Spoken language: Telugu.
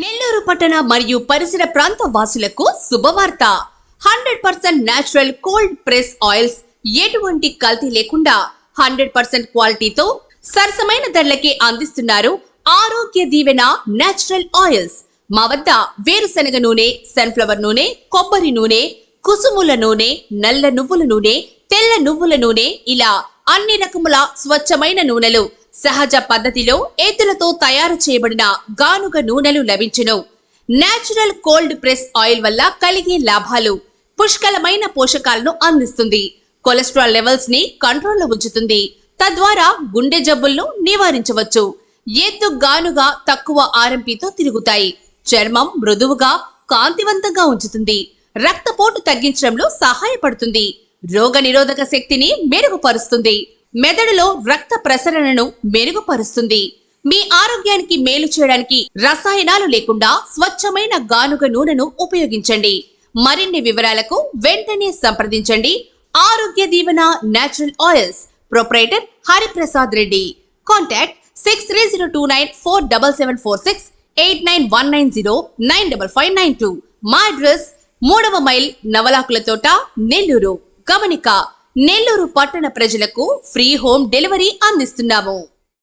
నెల్లూరు పట్టణ మరియు పరిసర ప్రాంత వాసులకు శుభవార్త. Hundred percent natural cold press oils ఎటువంటి కల్తీ లేకుండా హండ్రెడ్ పర్సెంట్ క్వాలిటీతో సరసమైన ధరలకి అందిస్తున్నారు ఆరోగ్య దీవెన నేచురల్ ఆయిల్స్. మా వద్ద వేరుశనగ నూనె సన్ఫ్లవర్ నూనె కొబ్బరి నూనె కుసుముల నూనె నల్ల నువ్వుల నూనె తెల్ల నువ్వుల నూనె ఇలా అన్ని రకముల స్వచ్ఛమైన నూనెలు సహజ పద్ధతిలో ఏతులతో తయారు చేయబడిన గానుగ నూనెలు లభించును. నేచురల్ కోల్డ్ ప్రెస్ ఆయిల్ వల్ల కలిగే లాభాలు పుష్కలమైన పోషకాలను అందిస్తుంది. కొలెస్ట్రాల్ లెవెల్స్ని కంట్రోల్లో ఉంచుతుంది. తద్వారా గుండె జబ్బులను నివారించవచ్చు. ఎత్తు గానుగా తక్కువ ఆర్ఎంపీతో తిరుగుతాయి. చర్మం మృదువుగా కాంతివంతంగా ఉంచుతుంది. రక్తపోటు తగ్గించడంలో సహాయపడుతుంది. రోగ నిరోధక శక్తిని మెరుగుపరుస్తుంది. మెదడులో రక్త ప్రసరణను మెరుగుపరుస్తుంది. మీ ఆరోగ్యానికి మేలు చేయడానికి రసాయనాలు లేకుండా స్వచ్ఛమైన గానుగ నూనెను ఉపయోగించండి. మరిన్ని వివరాలకు వెంటనే సంప్రదించండి. ఆరోగ్య దీవెన natural oils proprietor Hariprasad Reddy. Contact six three zero two nine four double seven four six eight nine one nine zero nine double five nine two. మా అడ్రస్ మూడవ మైల్ నవలాకుల తోట నెల్లూరు. గమనిక నెల్లూరు పట్టణ ప్రజలకు ఫ్రీ హోమ్ డెలివరీ అందిస్తున్నాము.